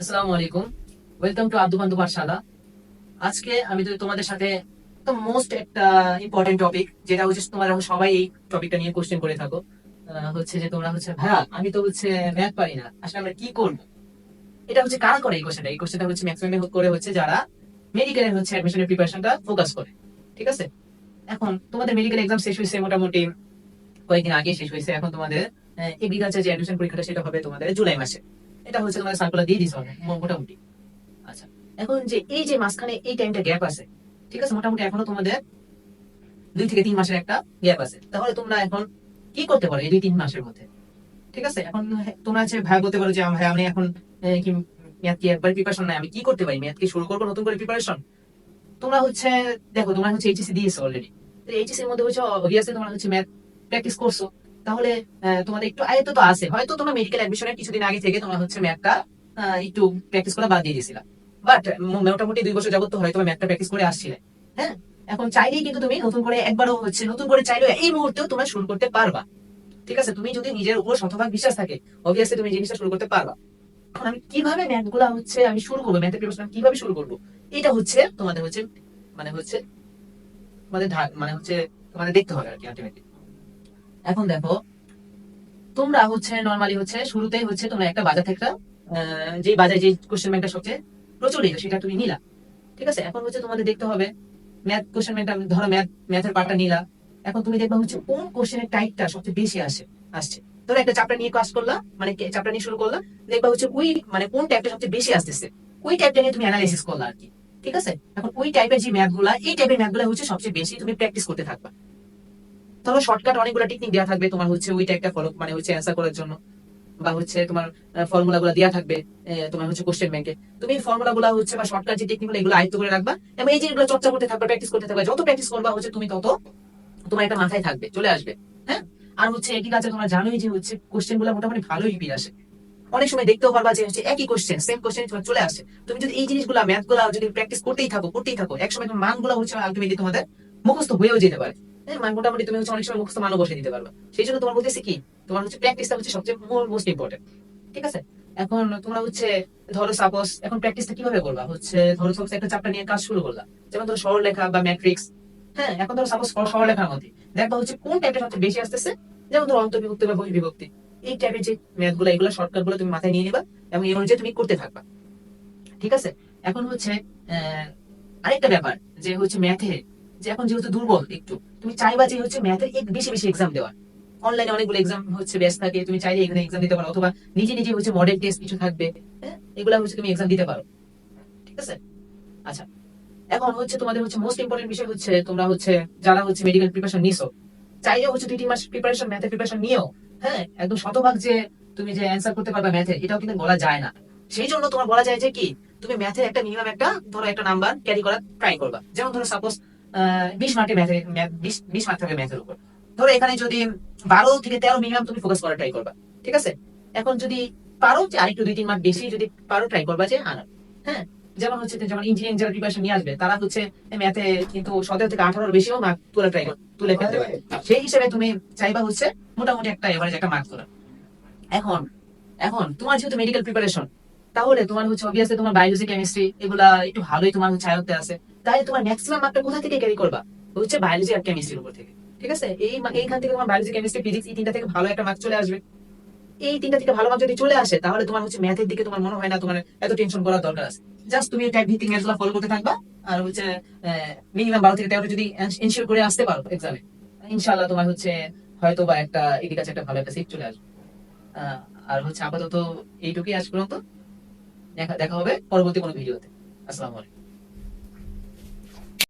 আসসালামু আলাইকুম। Welcome to আব্দু বান্ধু পাঠশালা আজকে আমি তোমাদের সাথে মোস্ট একটা ইম্পর্টেন্ট টপিক যেটা হচ্ছে তোমরা সবাই এই টপিকটা নিয়ে কোশ্চেন করে থাকো। হচ্ছে যে তোমরা হচ্ছে, ভাইয়া, আমি তো হচ্ছে ম্যাথ পারি না, আসলে আমরা কি করব? এটা হচ্ছে কারা করে এই কোশ্চেনটা এই কোশ্চেনটা হচ্ছে ম্যাক্সিমাম করে হচ্ছে যারা মেডিকেলের হচ্ছে অ্যাডমিশনের প্রিপারেশনটা ফোকাস করে। ঠিক আছে? এখন তোমাদের মেডিকেল এক্সাম শেষ হয়েছে মোটামুটি কয়েকদিন আগে শেষ হয়েছে। এখন তোমাদের এগ্রিকালচার যে অ্যাডমিশন পরীক্ষাটা, সেটা হবে তোমাদের জুলাই মাসে। এটা হচ্ছে তোমাদের সার্কুলার দিয়ে হবে মোটামুটি। আচ্ছা এখন যে এই যে মাঝখানে এই টাইমটা গ্যাপ আছে ঠিক আছে? মোটামুটি এখনও তোমাদের দুই থেকে তিন মাসের একটা গ্যাপ আছে। তাহলে তোমরা এখন কি করতে পারো এই দুই তিন মাসের মধ্যে? ঠিক আছে? এখন হ্যাঁ, তোমরা হচ্ছে ভাই বলতে পারো যে ভাই আমি এখন কি ম্যাথ কি একবার প্রিপারেশন নাই আমি কি করতে পারি? ম্যাথ কি শুরু করব নতুন করে প্রিপারেশন তোমরা হচ্ছে দেখো তোমরা হচ্ছে এইচএসসি দিয়েছ অলরেডি এইচএসসি এর মধ্যে হচ্ছে অবভিয়াসলি তোমরা হচ্ছে ম্যাথ প্র্যাকটিস করছ। তাহলে তোমাদের একটু আয়ত্ত তো আছে। হয়তো তোমরা মেডিকেল অ্যাডমিশনের কিছুদিন আগে থেকে তোমরা হচ্ছে ম্যাথটা একটু প্র্যাকটিস করা বাদ দিয়ে দিয়েছিলাম বাট মোটামুটি দুই বছর যাবত তো হয়তো ম্যাথটা প্র্যাকটিস করে আসছিলে। হ্যাঁ? এখন চাইলেই কিন্তু তুমি নতুন করে একবারও হচ্ছে, নতুন করে চাইলেও এই মুহূর্তেও তোমরা শুরু করতে পারবা। ঠিক আছে? তুমি যদি নিজের উপর শতভাগ বিশ্বাস থাকে অবভিয়াসলি তুমি জিনিসটা শুরু করতে পারবা। এখন আমি কীভাবে ম্যাথগুলা হচ্ছে আমি শুরু করব? ম্যাথের প্রিপারেশন কীভাবে শুরু করব? এটা হচ্ছে তোমাদের হচ্ছে মানে হচ্ছে, তোমাদের মানে হচ্ছে তোমাদের দেখতে হবে আর কি আলটিমেটলি এখন দেখো, তোমরা হচ্ছে নর্মালি হচ্ছে শুরুতেই হচ্ছে তোমরা একটা বাজার থেকে যে বাজারে যে কোশ্চেন ব্যাংকটা সবচেয়ে প্রচলিত সেটা তুমি নিলা। ঠিক আছে? এখন হচ্ছে তোমাদের দেখতে হবে ম্যাথ কোশ্চেন ব্যাংকটা ধরো ম্যাথ ম্যাথের পার্টটা নিলা। এখন তুমি দেখবা হচ্ছে কোন কোশ্চেনের টাইপটা সবচেয়ে বেশি আসে, আসছে। ধরো একটা চাপটা নিয়ে ক্লাস করলা মানে চাপটা নিয়ে শুরু করলা, দেখবা হচ্ছে ওই মানে কোন টাইপটা সবচেয়ে বেশি আসতেছে। ওই টাইপটা নিয়ে তুমি অ্যানালাইসিস করলা আর কি। ঠিক আছে? এখন ওই টাইপের যে ম্যাথগুলা, এই টাইপের ম্যাথগুলা হচ্ছে সবচেয়ে বেশি তুমি প্র্যাকটিস করতে থাকবা। ধরো শর্টকাট অনেকগুলো টেকনিক দেওয়া থাকবে। তোমার হচ্ছে ওই টাইপটা ফলো মানে হচ্ছে অ্যান্সার করার জন্য। বা হচ্ছে তোমার ফর্মুলা গুলো দেওয়া থাকবে তোমার হচ্ছে কোশ্চেন ব্যাংকে তুমি ফর্মুলা গুলো হচ্ছে বা শর্টকাট যে টেকনিক এগুলো আয়ত্ত করে রাখবা এবং এই জিনিসগুলো চর্চা করতে থাকবে প্র্যাকটিস করতে থাকবে। যত প্র্যাকটিস করবা, হচ্ছে তুমি তত তোমার একটা মাথায় থাকবে, চলে আসবে হ্যাঁ? আর হচ্ছে একই কাজে তোমরা জানোই যে হচ্ছে কোশ্চেনগুলো মোটামুটি ভালোই রিপিট আসে। অনেক সময় দেখতেও পারবা যে হচ্ছে একই কোশ্চেন সেম কোশ্চেন তোমার চলে আসে। তুমি যদি এই জিনিসগুলো ম্যাথগুলো যদি প্র্যাকটিস করতেই থাকো করতেই থাকো এক সময় তোমার মানগুলো হচ্ছে আলটিমেটলি তোমাদের মুখস্থ হয়েও যেতে পারে। হ্যাঁ মানে মোটামুটি তুমি হচ্ছে অনেক সময় মুখস্থ বসে দিতে পারবে। সেই জন্য তোমার বলতেছি কি, তোমার হচ্ছে প্র্যাকটিসটা হচ্ছে সবচেয়ে মোস্ট ইম্পর্টেন্ট ঠিক আছে? এখন তোমরা হচ্ছে, ধরো সাপোজ এখন প্র্যাকটিসটা কীভাবে করবা? হচ্ছে ধরো সাপোজ একটা নিয়ে কাজ শুরু করলা, যেমন ধরো সরল লেখা বা ম্যাট্রিক্স হ্যাঁ এখন ধরো সাপোজ সরল লেখার মধ্যে, দেখবা হচ্ছে কোন টাইপটা সবচেয়ে বেশি আসতেছে? যেমন ধরো অন্তর্বিভক্তি বা বহির্বিভক্তি, এই টাইপের যে ম্যাথগুলো এগুলো শর্টকাটগুলো তুমি মাথায় নিয়ে নিবা এবং এই অনুযায়ী তুমি করতে থাকবা, ঠিক আছে? এখন হচ্ছে আরেকটা ব্যাপার যে হচ্ছে ম্যাথে যে এখন যেহেতু দুর্বল একটু, তুমি চাইবা যে হচ্ছে ম্যাথের বেশি বেশি এক্সাম দেওয়া অনলাইনে অনেকগুলো এক্সাম হচ্ছে ব্যস্ত থাকে, তুমি চাইলে এখানে এক্সাম দিতে পারো, অথবা নিজে নিজে হচ্ছে মডেল টেস্ট কিছু থাকবে হ্যাঁ? এগুলো হচ্ছে তুমি এক্সাম দিতে পারো। ঠিক আছে? আচ্ছা এখন হচ্ছে তোমাদের হচ্ছে মোস্ট ইম্পর্টেন্ট বিষয় হচ্ছে তোমরা হচ্ছে যারা হচ্ছে মেডিকেল প্রিপারেশন নিছো, চাইলে হচ্ছে দুই, তিন মাস প্রিপারেশন ম্যাথের প্রিপারেশন নিও হ্যাঁ? একদম শতভাগ যে তুমি যে অ্যান্সার করতে পারবে ম্যাথের এটাও কিন্তু বলা যায় না। সেই জন্য তোমার বলা যায় যে কি, তুমি ম্যাথের একটা মিনিমাম একটা, ধরো একটা নাম্বার ক্যারি করার ট্রাই করবা। যেমন ধরো সাপোজ বিশ মার্কের ম্যাথের বিশ মার্ক থাকবে ম্যাথের উপর। ধরো এখানে যদি বারো থেকে তেরো মিনিমাম তুমি ফোকাস করার ট্রাই করবা ঠিক আছে? এখন যদি পারো যে আরেকটু দুই তিন মার্ক বেশি যদি পারো ট্রাই করবা যে আনার হ্যাঁ? যেমন হচ্ছে যেমন ইঞ্জিনিয়ারিং যারা প্রিপারেশন নিয়ে আসবে তারা হচ্ছে ম্যাথে কিন্তু সতেরো থেকে আঠারোর বেশিও মার্ক তুলে ট্রাই তুলে ফেলতে পারে। সেই হিসেবে তুমি চাইবা হচ্ছে মোটামুটি একটা এভারেজ একটা মার্ক তোলা এখন এখন তোমার যেহেতু মেডিকেল প্রিপারেশন তাহলে তোমার হচ্ছে অবভিয়াসলি তোমার বায়োলজি কেমিস্ট্রি এগুলা একটু ভালোই তোমার হচ্ছে আয়ত্তে আছে। তাই তোমার ম্যাক্সিমাম মার্কটা কোথা থেকে ক্যারি করবা? হচ্ছে বায়োলজি আর কেমিস্ট্রির উপর থেকে। ঠিক আছে? এই এইখান থেকে তোমার বায়োলজি কেমিস্ট্রি ফিজিক্স এই তিনটা থেকে ভালো একটা মার্ক চলে আসবে। এই তিনটা থেকে ভালো মার্ক যদি চলে আসে, তাহলে তোমার হচ্ছে ম্যাথের দিকে তোমার মনে হয় না, তোমার এত টেনশন করার দরকার আছে। জাস্ট তুমি টাইপ ভিত্তিক ম্যাথগুলো ফলো করতে থাকবা, আর হচ্ছে মিনিমাম বারো থেকে তেরো যদি এনশিওর করে আসতে পারো এক্সামে ইনশাআল্লাহ তোমার হচ্ছে হয়তো বা একটা এগ্রিকালচার একটা ভালো একটা সিট চলে আসবে। আর হচ্ছে আপাতত এইটুকুই আজ পর্যন্ত। দেখা দেখা হবে পরবর্তী কোনো ভিডিওতে আসসালামু আলাইকুম।